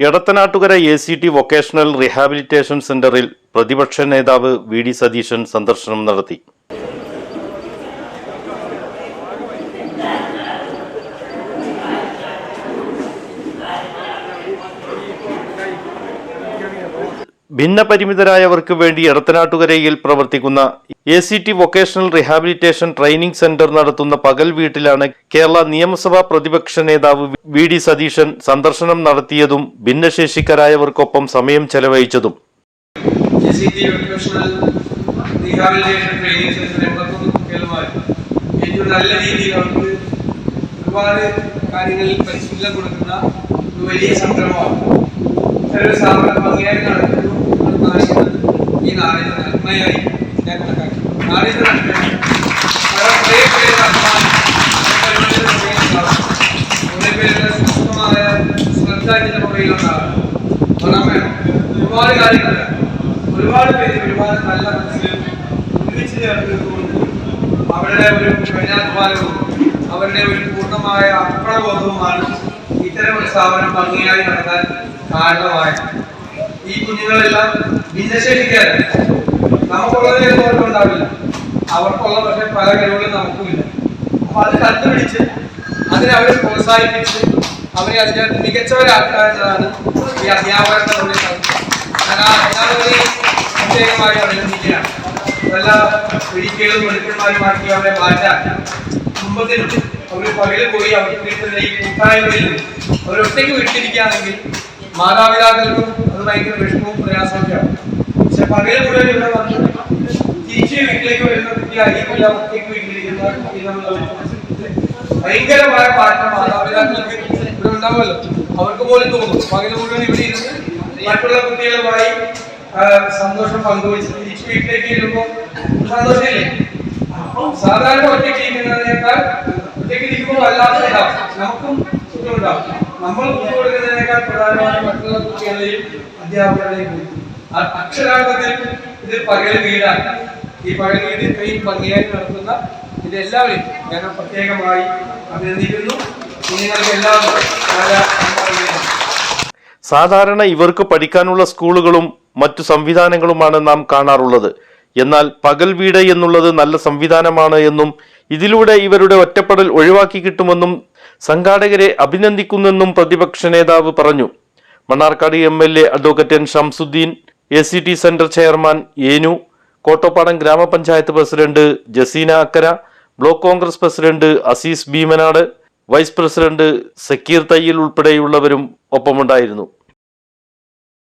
Edathanattukara A C T vocational rehabilitation സെന്ററിൽ പ്രതിപക്ഷ നേതാവ് വി ഡി സതീശൻ സന്ദർശനം നടത്തി. ഭിന്നപരിമിതരായവർക്ക് വേണ്ടി എടത്തനാട്ടുകരയിൽ പ്രവർത്തിക്കുന്ന A C T vocational rehabilitation training centre നടത്തുന്ന പകൽ വീട്ടിലാണ് കേരള നിയമസഭാ പ്രതിപക്ഷ നേതാവ് വി ഡി സതീശൻ സന്ദർശനം നടത്തിയതും ഭിന്നശേഷിക്കാരായവർക്കൊപ്പം സമയം ചെലവഴിച്ചതും. നല്ല രീതിയിൽ അവർക്ക് ഒരുപാട് കാര്യങ്ങളിൽ പരിശീലനം കൊടുക്കുന്ന വലിയ സംരംഭമാണ്. ഇത്തരം സ്ഥാപനം ഭംഗിയായി നടക്കുന്നു അത് കാണിക്കുന്നത് നാടിന്റെ നന്മയായി നാടിന്റെ നന്മയായി പല കുറേ പേരുടെ അഭിമാനം ഈ പരിപാടിയുടെ പുറകിലുണ്ടാവും. കുറേ പേരുടെ സൂക്ഷ്മമായ ശ്രദ്ധ ഇതിന്റെ പുറകിലുണ്ടാവും പണം വേണം ഒരുപാട് കാര്യങ്ങൾ ഒരുപാട് പേര് ഒരുപാട് നല്ല മനസ്സിൽ ഒരുമിച്ച് ചേർത്തുകൊണ്ട് അവരുടെ ഒരു കഠിനാധ്വാനവും അവരുടെ ഒരു പൂർണമായ അർപ്പണബോധവുമാണ് ഇത്തരം ഒരു സ്ഥാപനം ഭംഗിയായി നടത്താൻ കാരണമായത് ഈ കുഞ്ഞുങ്ങളെല്ലാം ഭിന്നശേഷിക്കാരാണ് നമുക്കുള്ളത് അവർക്ക് ഉണ്ടാവില്ല. അവർക്കുള്ള പക്ഷെ പല കഴിവുകളും നമുക്കുമില്ല. അപ്പൊ അത് കണ്ടുപിടിച്ച് അതിനെ അവരെ പ്രോത്സാഹിപ്പിച്ച് അവരെ അതിനകത്ത് മികച്ചവരാക്കാനാണ് ഈ അധ്യാപകരുടെ പ്രത്യേകമായി അഭിനന്ദിക്കുകയാണ് നല്ല ഒരിക്കലും വെളുക്കന്മാരുമാക്കി അവരെ മാറ്റാൻ കുടുംബത്തിനും അവർ പകൽ പോയി അവർക്ക് കിട്ടുന്ന ഈ കൂട്ടായ്മയിൽ അവരൊറ്റയ്ക്ക് വിട്ടിരിക്കുകയാണെങ്കിൽ മാതാപിതാക്കൾക്കും അത് ഭയങ്കര വിഷമവും പ്രയാസമൊക്കെയാണ് പക്ഷെ പകൽ മുഴുവൻ ഇവിടെ വന്ന് തിരിച്ച് വീട്ടിലേക്ക് വരുന്ന കുട്ടി അരിയില്ല ഒറ്റയ്ക്ക് വീട്ടിലിരിക്കുന്ന കുട്ടി നമ്മൾ ഭയങ്കരമായ മാറ്റം മാതാപിതാക്കൾക്ക് ഇവിടെ ഉണ്ടാവുമല്ലോ. അവർക്ക് പോലും തോന്നും. പകൽ മുഴുവൻ ഇവിടെ ഇരുന്ന് മറ്റുള്ള കുട്ടികളുമായി സന്തോഷം പങ്കുവെച്ച് തിരിച്ച് വീട്ടിലേക്ക് വരുമ്പോൾ സന്തോഷമില്ലേ? സാധാരണ ഒറ്റയ്ക്ക് ഇരിക്കുന്നതിനേക്കാൾ ഒറ്റയ്ക്ക് ഇരിക്കുമ്പോൾ വല്ലാത്ത ഉണ്ടാവും നമുക്കും ബുദ്ധിമുട്ടാവും നമ്മൾ കൊടുക്കുന്നതിനേക്കാൾ പ്രധാനമായി മറ്റുള്ള കുട്ടികളെയും അധ്യാപകരെയും അക്ഷരാർത്ഥത്തിൽ ഇത് പകൽ വീടാണ്. ഈ പകൽ വീട് ഇത്രയും ഭംഗിയായി നടത്തുന്ന ഇത് എല്ലാവരെയും ഞാൻ പ്രത്യേകമായി അഭിനന്ദിക്കുന്നു. നിങ്ങൾക്ക് എല്ലാവർക്കും സാധാരണ ഇവർക്ക് പഠിക്കാനുള്ള സ്കൂളുകളും മറ്റു സംവിധാനങ്ങളുമാണ് നാം കാണാറുള്ളത്. എന്നാൽ പകൽ വീട് എന്നുള്ളത് നല്ല സംവിധാനമാണ് എന്നും ഇതിലൂടെ ഇവരുടെ ഒറ്റപ്പെടൽ ഒഴിവാക്കി കിട്ടുമെന്നും സംഘാടകരെ അഭിനന്ദിക്കുന്നെന്നും പ്രതിപക്ഷ നേതാവ് പറഞ്ഞു. Mannarkkad M L A advocate N Shamsuddin A C T centre chairman Enu Kottappadam ഗ്രാമപഞ്ചായത്ത് president Jaseena Akkara block Congress president Azeez Bheemanad vice president Sakkeer Thayyal ഉൾപ്പെടെയുള്ളവരും ഒപ്പമുണ്ടായിരുന്നു.